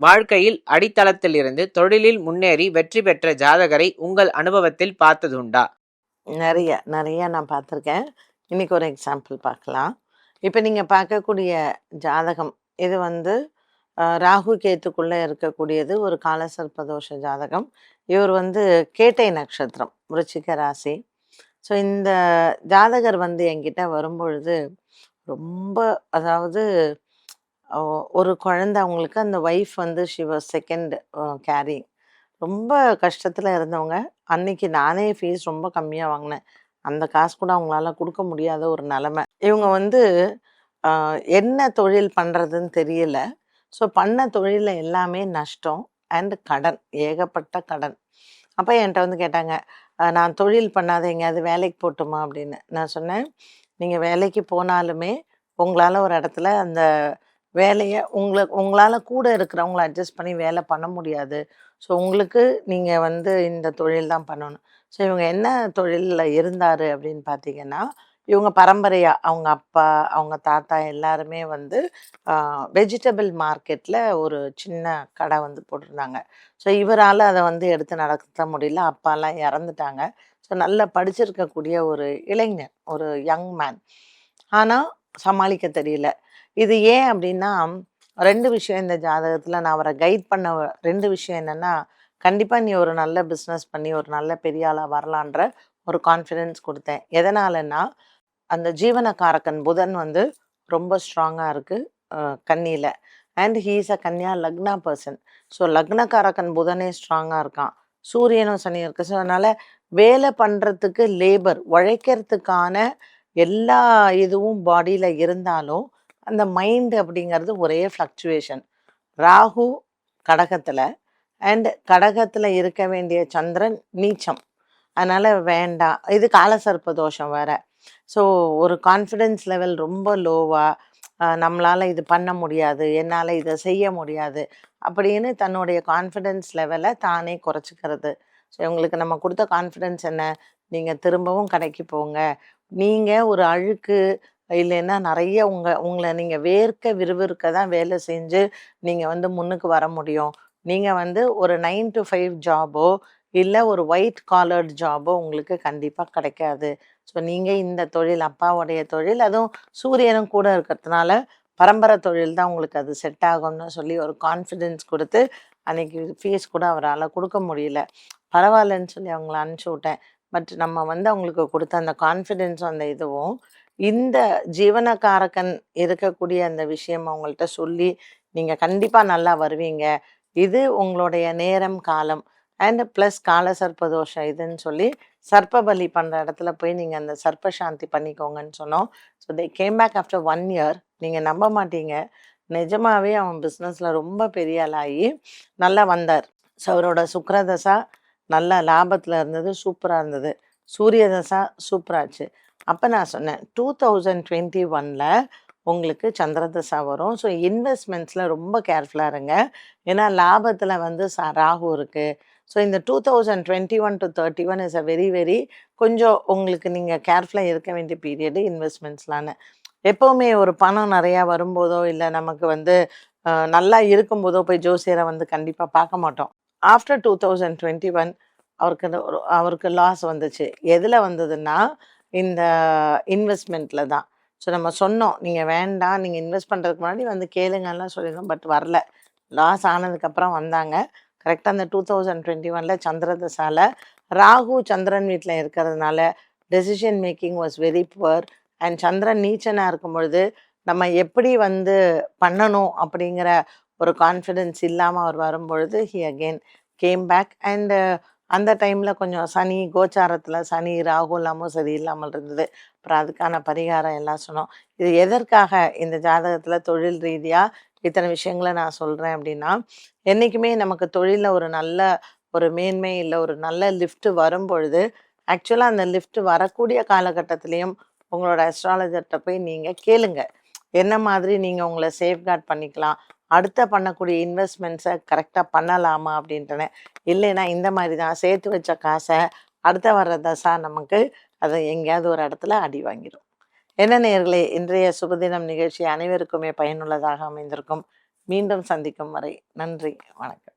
வாழ்க்கையில் அடித்தளத்திலிருந்து தொழிலில் முன்னேறி வெற்றி பெற்ற ஜாதகரை உங்கள் அனுபவத்தில் பார்த்ததுண்டா? நிறைய நிறைய நான் பார்த்துருக்கேன். இன்னைக்கு ஒரு எக்ஸாம்பிள் பார்க்கலாம். இப்போ நீங்கள் பார்க்கக்கூடிய ஜாதகம் இது வந்து ராகு கேத்துக்குள்ளே இருக்கக்கூடியது ஒரு காலசர்ப்பதோஷ ஜாதகம். இவர் வந்து கேட்டை நட்சத்திரம் விருச்சிக ராசி. ஸோ இந்த ஜாதகர் வந்து என்கிட்ட வரும்பொழுது ரொம்ப அதாவது ஒரு குழந்தை அவங்களுக்கு அந்த ஒய்ஃப் வந்து ஷிவர் செகண்ட் கேரிங் ரொம்ப கஷ்டத்தில் இருந்தவங்க. அன்னைக்கு நானே ஃபீஸ் ரொம்ப கம்மியாக வாங்கினேன். அந்த காசு கூட அவங்களால கொடுக்க முடியாத ஒரு நிலமை. இவங்க வந்து என்ன தொழில் பண்ணுறதுன்னு தெரியல. ஸோ பண்ண தொழிலில் எல்லாமே நஷ்டம் அண்ட் கடன் ஏகப்பட்ட கடன். அப்போ என்கிட்ட வந்து கேட்டாங்க நான் தொழில் பண்ணாத எங்கேயாவது வேலைக்கு போட்டுமா? அப்படின்னு. நான் சொன்னேன் நீங்கள் வேலைக்கு போனாலுமே உங்களால் ஒரு இடத்துல அந்த வேலையை உங்களை உங்களால் கூட இருக்கிறவங்கள அட்ஜஸ்ட் பண்ணி வேலை பண்ண முடியாது. ஸோ உங்களுக்கு நீங்கள் வந்து இந்த தொழில் தான் பண்ணணும். ஸோ இவங்க என்ன தொழிலில் இருந்தார் அப்படின்னு பார்த்தீங்கன்னா இவங்க பரம்பரையாக அவங்க அப்பா அவங்க தாத்தா எல்லாருமே வந்து வெஜிடபிள் மார்க்கெட்டில் ஒரு சின்ன கடை வந்து போட்டிருந்தாங்க. ஸோ இவரால் அதை வந்து எடுத்து நடத்த முடியல. அப்பாலாம் இறந்துட்டாங்க. ஸோ நல்லா படிச்சிருக்கக்கூடிய ஒரு இளைஞர் ஒரு யங் மேன் ஆனால் சமாளிக்க தெரியல. இது ஏன் அப்படின்னா ரெண்டு விஷயம் இந்த ஜாதகத்தில் நான் அவரை கைட் பண்ண ரெண்டு விஷயம் என்னென்னா கண்டிப்பாக நீ ஒரு நல்ல பிஸ்னஸ் பண்ணி ஒரு நல்ல பெரிய ஆளாக வரலான்ற ஒரு கான்ஃபிடென்ஸ் கொடுத்தேன். எதனாலன்னா அந்த ஜீவனக்காரகன் புதன் வந்து ரொம்ப ஸ்ட்ராங்காக இருக்குது கன்னியில். And he's a Kanniya லக்னா person so லக்னக்காரகன் புதனே ஸ்ட்ராங்காக இருக்கான். சூரியனும் சனி இருக்கு. ஸோ அதனால் வேலை பண்ணுறதுக்கு லேபர் உழைக்கிறதுக்கான எல்லா இதுவும் பாடியில் இருந்தாலும் அந்த மைண்ட் அப்படிங்கிறது ஒரே ஃப்ளக்சுவேஷன் ராகு கடகத்தில் அண்ட் கடகத்தில் இருக்க வேண்டிய சந்திரன் நீச்சம். அதனால் வேண்டாம். இது காலசர்ப்ப தோஷம் வேறு. ஸோ ஒரு கான்ஃபிடென்ஸ் லெவல் ரொம்ப லோவாக நம்மளால் இது பண்ண முடியாது என்னால் இதை செய்ய முடியாது அப்படின்னு தன்னுடைய கான்ஃபிடென்ஸ் லெவலை தானே குறைச்சிக்கிறது. ஸோ உங்களுக்கு நம்ம கொடுத்த கான்ஃபிடென்ஸ் என்ன? நீங்கள் திரும்பவும் கடைக்கு போங்க. நீங்கள் ஒரு அழுக்கு இல்லைன்னா நிறைய உங்கள் உங்களை நீங்கள் வேர்க்க விறுவிறுக்க தான் வேலை செஞ்சு நீங்கள் வந்து முன்னுக்கு வர முடியும். நீங்கள் வந்து ஒரு நைன் டு ஃபைவ் ஜாபோ இல்லை ஒரு ஒயிட் காலர்ட் ஜாபோ உங்களுக்கு கண்டிப்பாக கிடைக்காது. ஸோ நீங்கள் இந்த தொழில் அப்பாவுடைய தொழில் அதுவும் சூரியனும் கூட இருக்கிறதுனால பரம்பரை தொழில் தான் உங்களுக்கு அது செட் ஆகும்னு சொல்லி ஒரு கான்ஃபிடென்ஸ் கொடுத்து அன்னைக்கு ஃபீஸ் கூட அவரால் கொடுக்க முடியல. பரவாயில்லன்னு சொல்லி அவங்கள அனுப்பிச்சி விட்டேன். பட் நம்ம வந்து அவங்களுக்கு கொடுத்த அந்த கான்ஃபிடென்ஸும் அந்த இதுவும் இந்த ஜீவனக்காரகன் இருக்கக்கூடிய அந்த விஷயம் அவங்கள்ட்ட சொல்லி நீங்கள் கண்டிப்பாக நல்லா வருவீங்க. இது உங்களுடைய நேரம் காலம். அண்ட் ப்ளஸ் கால சர்ப்பதோஷம் இதுன்னு சொல்லி சர்ப்ப பலி பண்ணுற இடத்துல போய் நீங்கள் அந்த சர்ப்ப சாந்தி பண்ணிக்கோங்கன்னு சொன்னோம். So they came back after one year நீங்கள் நம்ப மாட்டீங்க. நிஜமாவே அவன் பிஸ்னஸில் ரொம்ப பெரிய ஆளாகி நல்லா வந்தார். ஸோ அவரோட சுக்ரதசா நல்ல லாபத்தில் இருந்தது சூப்பராக இருந்தது. சூரியதசா சூப்பராச்சு. அப்போ நான் சொன்னேன் டூ தௌசண்ட் டுவெண்ட்டி ஒனில் உங்களுக்கு சந்திரதசா வரும். ஸோ இன்வெஸ்ட்மெண்ட்ஸில் ரொம்ப கேர்ஃபுல்லாக இருங்க. ஏன்னா லாபத்தில் வந்து ச ராகு இருக்குது ஸோ இந்த two thousand twenty one to thirty one is a very very கொஞ்சம் உங்களுக்கு நீங்கள் கேர்ஃபுல்லாக இருக்க வேண்டிய பீரியடு இன்வெஸ்ட்மெண்ட்ஸ்லான்னு. எப்போவுமே ஒரு பணம் நிறையா வரும்போதோ இல்லை நமக்கு வந்து நல்லா இருக்கும்போதோ போய் ஜோசியரை வந்து கண்டிப்பாக பார்க்க மாட்டோம். After two thousand twenty one அவருக்கு ஒரு- அவருக்கு லாஸ் வந்துச்சு. எதில் வந்ததுன்னா இந்த இன்வெஸ்ட்மெண்ட்டில் தான். ஸோ நம்ம சொன்னோம் நீங்கள் வேண்டாம் நீங்கள் இன்வெஸ்ட் பண்ணுறதுக்கு முன்னாடி வந்து கேளுங்கலாம் சொல்லியிருந்தோம் பட் வரல. லாஸ் ஆனதுக்கப்புறம் வந்தாங்க. கரெக்டாக அந்த டூ தௌசண்ட் டுவெண்ட்டி ஒனில் சந்திரதசால ராகு சந்திரன் வீட்டில் இருக்கிறதுனால decision making was very poor and Chandran நீச்சனாக இருக்கும் பொழுது நம்ம எப்படி வந்து பண்ணணும் அப்படிங்கிற ஒரு கான்ஃபிடென்ஸ் இல்லாமல் அவர் வரும்பொழுது he again came back and அந்த டைமில் கொஞ்சம் சனி கோச்சாரத்தில் சனி ராகு இல்லாமல் சரி இல்லாமல் இருந்தது. அப்புறம் அதுக்கான பரிகாரம் எல்லாம் சொன்னோம். இது எதற்காக இந்த ஜாதகத்தில் தொழில் ரீதியாக இத்தனை விஷயங்களை நான் சொல்கிறேன் அப்படின்னா என்றைக்குமே நமக்கு தொழிலில் ஒரு நல்ல ஒரு மேன்மை இல்லை ஒரு நல்ல லிஃப்ட் வரும் பொழுது ஆக்சுவலாக அந்த லிஃப்ட் வரக்கூடிய காலகட்டத்திலையும் உங்களோட அஸ்ட்ராலஜர்கிட்ட போய் நீங்கள் கேளுங்க. என்ன மாதிரி நீங்கள் உங்களை சேஃப்கார்ட் பண்ணிக்கலாம்? அடுத்த பண்ணக்கூடிய இன்வெஸ்ட்மெண்ட்ஸை கரெக்டாக பண்ணலாமா அப்படின்றன. இல்லைன்னா இந்த மாதிரி தான் சேர்த்து வச்ச காசை அடுத்த வர்ற தசா நமக்கு அதை எங்கேயாவது ஒரு இடத்துல அடி வாங்கிடும் என்ன நேர்களே இன்றைய சுபதினம் நிகழ்ச்சி அனைவருக்குமே பயனுள்ளதாக அமைந்திருக்கும். மீண்டும் சந்திக்கும் வரை நன்றி வணக்கம்.